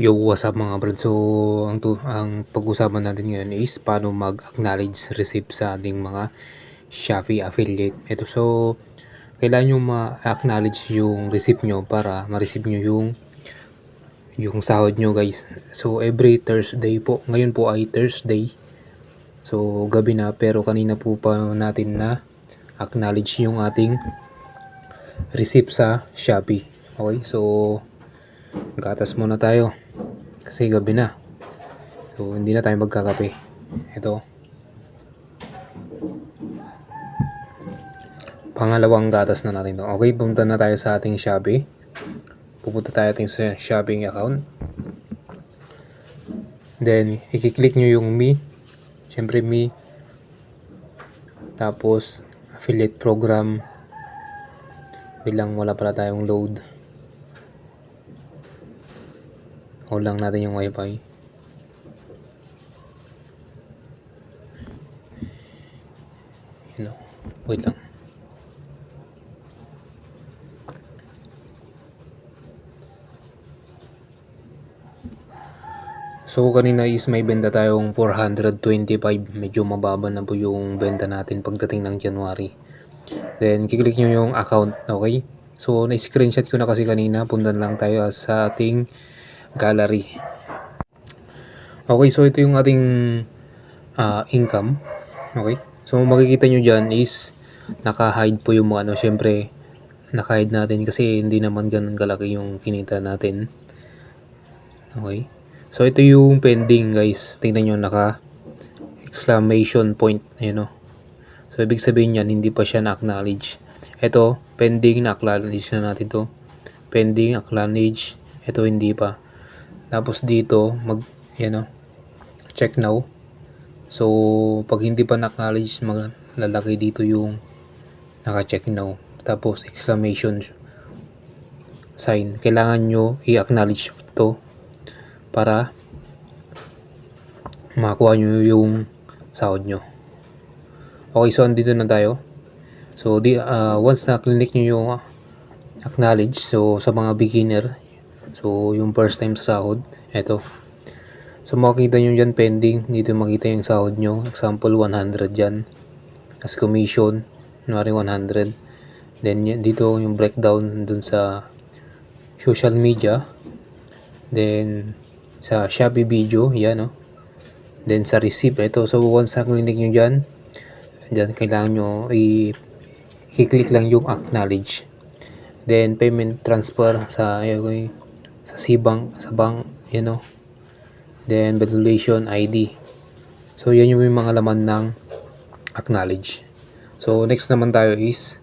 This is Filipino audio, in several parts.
Yo, what's up mga brad? So, ang, tu- ang pag-usapan natin ngayon is paano mag-acknowledge receipt sa ating mga Shopee affiliate. Ito, so, kailangan nyo ma-acknowledge yung receipt nyo para ma-receive nyo yung yung sahod nyo guys. So, every Thursday po. Ngayon po ay Thursday. So, gabi na pero kanina po pa natin na acknowledge yung ating receipt sa Shopee. Okay, so gatas muna tayo kasi gabi na. So, hindi na tayo magkakape. Ito. Pangalawang gatas na natin to. Okay, pumunta na tayo sa ating Shopee. Pupunta tayo ating sa shopping account. Then, i-click nyo yung me. Siyempre, me. Tapos, affiliate program. Bilang wala pala tayong load. Hold lang natin yung wifi. You know, wait lang. So kanina is may benta tayong 425. Medyo mababa na po yung benta natin pagdating ng January. Then kiklik nyo yung account, okay? So na-screenshot ko na kasi kanina. Puntan lang tayo sa ating gallery. Okay, so ito yung ating ah, income. Okay? So makikita nyo dyan is naka-hide po yung mga ano. Siyempre, naka-hide natin kasi hindi naman ganun kalaki yung kinita natin. Okay? So ito yung pending guys. Tingnan nyo naka exclamation point. Ayan o. So ibig sabihin yan, hindi pa siya na-acknowledge. Ito, pending na-acknowledge na natin to. Pending, acknowledge. Ito hindi pa. Tapos dito, mag, yan o, check now. So, pag hindi pa na-acknowledge, maglalaki dito yung naka-check now. Tapos, exclamation sign. Kailangan nyo i-acknowledge to para makakuha nyo yung sahod nyo. Okay, so andito na tayo. So, di, ah, once na click nyo yung acknowledge, so sa mga beginner, so yung first time sa sahod, eto. So, makikita nyo dyan pending, dito makita yung sahod nyo. Example, 100 dyan. As commission, kunwari 100. Then, dito yung breakdown dun sa social media. Then, sa Shopee video, yan no. Then, sa receipt, ito. So, once na click nyo dyan, dyan kailangan nyo i-click lang yung acknowledge. Then, payment transfer sa, ayun, sa C-Bank, sa bank, yan no. Then, valuation ID. So, yan yung mga laman ng acknowledge. So, next naman tayo is,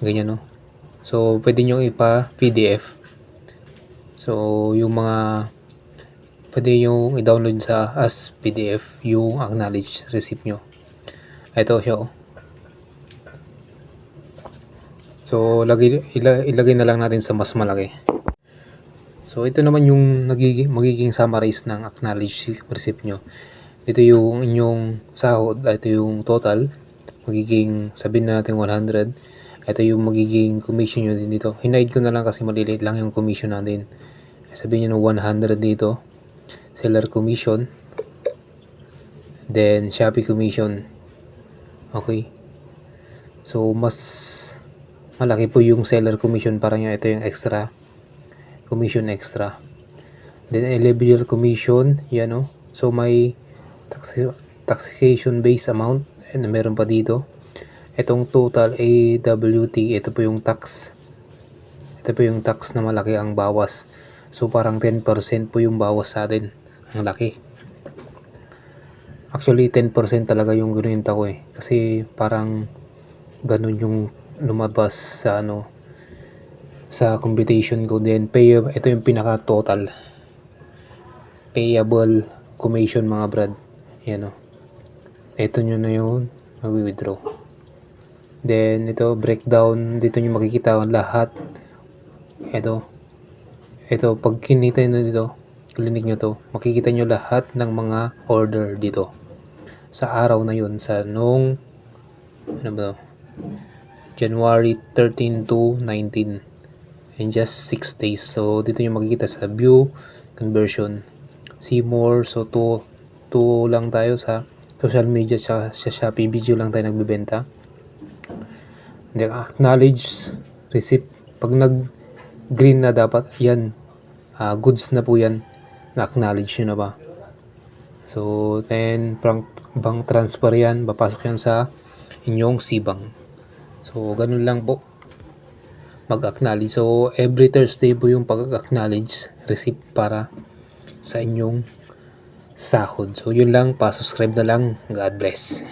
ganyan no. So, pwede nyo ipa-PDF. So, yung mga pwede yung i-download sa as PDF yung acknowledge receipt nyo. Ito siya oh. So, lagay, ila- ilagay na lang natin sa mas malaki. So, ito naman yung nagiging, magiging summarize ng acknowledge receipt nyo. Ito yung inyong sahod, ito yung total. Magiging, sabihin na natin 100. Ito yung magiging commission nyo din dito. Hinide ko na lang kasi maliliit lang yung commission natin. Sabihin nyo na 100 dito. Seller commission. Then, Shopee commission. Okay. So, mas malaki po yung seller commission. Parang ito yung extra. Commission extra. Then, eligible commission. Yan o. So, may tax- taxation based amount. And meron pa dito. Itong total AWT. Ito po yung tax. Ito po yung tax na malaki ang bawas. So, parang 10% po yung bawas sa atin. Ang laki. Actually, 10% talaga yung gininta ko eh. Kasi parang ganun yung lumabas sa ano sa computation ko. Then pay ito yung pinaka total payable commission mga brad. Yan o ito nyo na yun mag-withdraw then ito breakdown. Dito nyo makikita lahat. Ito. Ito pag kinita nyo dito klinik nyo to makikita nyo lahat ng mga order dito. Sa araw na yun sa nung ano ba? January 13 to 19 in just 6 days so dito nyo makikita sa view conversion. See more. So, to, to lang tayo sa social media sa, sa Shopee. Video lang tayo nagbebenta. Then, acknowledge receipt. Pag nag green na dapat, yan. ah, goods na po yan. Na-acknowledge nyo na ba? So, then, bank, bank transfer yan. Papasok yan sa inyong sibang. So, ganun lang po mag-acknowledge. So, every Thursday po yung pag-acknowledge receipt para sa inyong sahod. So, yun lang. Pa-subscribe na lang. God bless.